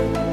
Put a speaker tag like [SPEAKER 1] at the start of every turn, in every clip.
[SPEAKER 1] Thank you.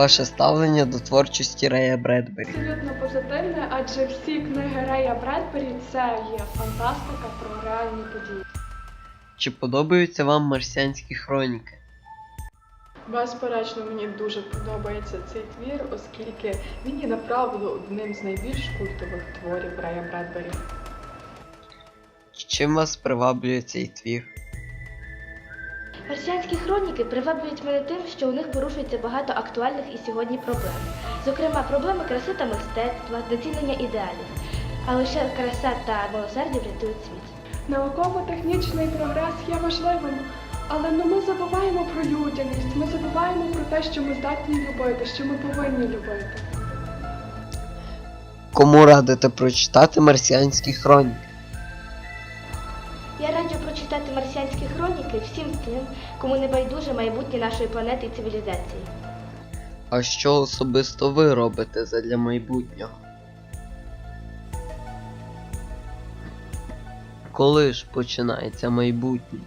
[SPEAKER 1] Ваше ставлення до творчості Рея Бредбері.
[SPEAKER 2] Абсолютно позитивне, адже всі книги Рея Бредбері це є фантастика про реальні події.
[SPEAKER 1] Чи подобаються вам марсіанські хроніки?
[SPEAKER 2] Безперечно, мені дуже подобається цей твір, оскільки він є направду одним з найбільш культових творів Рея Бредбері.
[SPEAKER 1] Чим вас приваблює цей твір?
[SPEAKER 3] Марсіанські хроніки приваблюють мене тим, що у них порушується багато актуальних і сьогодні проблем. Зокрема, проблеми краси та мистецтва, доцінення ідеалів. А лише краса та милосердя врятують світ.
[SPEAKER 2] Науково-технічний прогрес є важливим, але ну, ми забуваємо про людяність, ми забуваємо про те, що ми здатні любити, що ми повинні любити.
[SPEAKER 1] Кому радите прочитати марсіанські хроніки?
[SPEAKER 3] Я раджу прочитати марсіанські хроніки всім тим, кому не байдуже майбутнє нашої планети і цивілізації.
[SPEAKER 1] А що особисто ви робите задля майбутнього? Коли ж починається майбутнє?